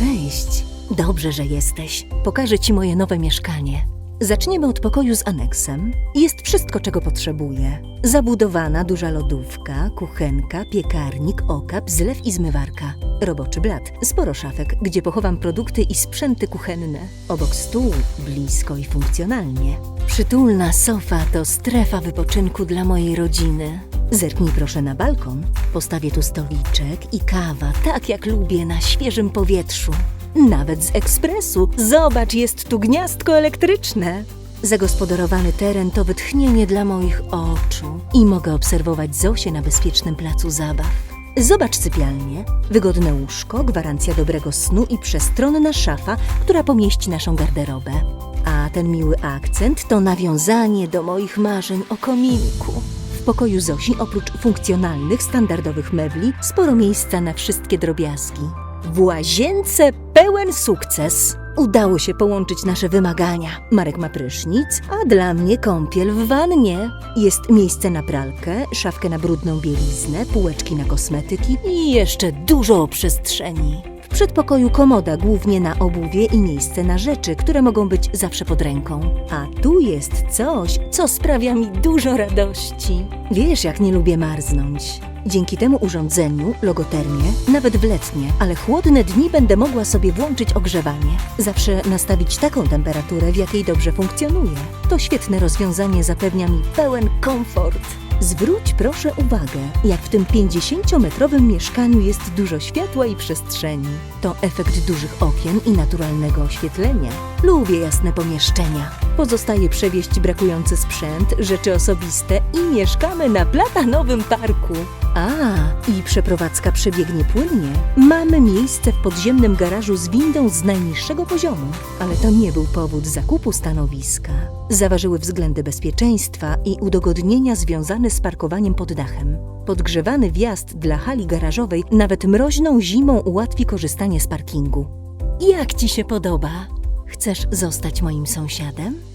Cześć. Dobrze, że jesteś. Pokażę ci moje nowe mieszkanie. Zaczniemy od pokoju z aneksem. Jest wszystko, czego potrzebuję. Zabudowana duża lodówka, kuchenka, piekarnik, okap, zlew i zmywarka. Roboczy blat, sporo szafek, gdzie pochowam produkty i sprzęty kuchenne. Obok stół, blisko i funkcjonalnie. Przytulna sofa to strefa wypoczynku dla mojej rodziny. Zerknij proszę na balkon. Postawię tu stoliczek i kawa, tak jak lubię, na świeżym powietrzu. Nawet z ekspresu. Zobacz, jest tu gniazdko elektryczne. Zagospodarowany teren to wytchnienie dla moich oczu i mogę obserwować Zosię na bezpiecznym placu zabaw. Zobacz sypialnię, wygodne łóżko, gwarancja dobrego snu i przestronna szafa, która pomieści naszą garderobę. A ten miły akcent to nawiązanie do moich marzeń o kominku. Pokoju Zosi oprócz funkcjonalnych, standardowych mebli sporo miejsca na wszystkie drobiazgi. W łazience pełen sukces. Udało się połączyć nasze wymagania. Marek ma prysznic, a dla mnie kąpiel w wannie. Jest miejsce na pralkę, szafkę na brudną bieliznę, półeczki na kosmetyki i jeszcze dużo przestrzeni. Przedpokoju komoda głównie na obuwie i miejsce na rzeczy, które mogą być zawsze pod ręką. A tu jest coś, co sprawia mi dużo radości. Wiesz, jak nie lubię marznąć. Dzięki temu urządzeniu, logotermie, nawet w letnie, ale chłodne dni będę mogła sobie włączyć ogrzewanie. Zawsze nastawić taką temperaturę, w jakiej dobrze funkcjonuje. To świetne rozwiązanie zapewnia mi pełen komfort. Zwróć proszę uwagę, jak w tym 50-metrowym mieszkaniu jest dużo światła i przestrzeni. To efekt dużych okien i naturalnego oświetlenia. Lubię jasne pomieszczenia. Pozostaje przewieźć brakujący sprzęt, rzeczy osobiste i mieszkamy na platanowym parku. A, i przeprowadzka przebiegnie płynnie. Mamy miejsce w podziemnym garażu z windą z najniższego poziomu, ale to nie był powód zakupu stanowiska. Zaważyły względy bezpieczeństwa i udogodnienia związane z parkowaniem pod dachem. Podgrzewany wjazd dla hali garażowej nawet mroźną zimą ułatwi korzystanie z parkingu. Jak ci się podoba? Chcesz zostać moim sąsiadem?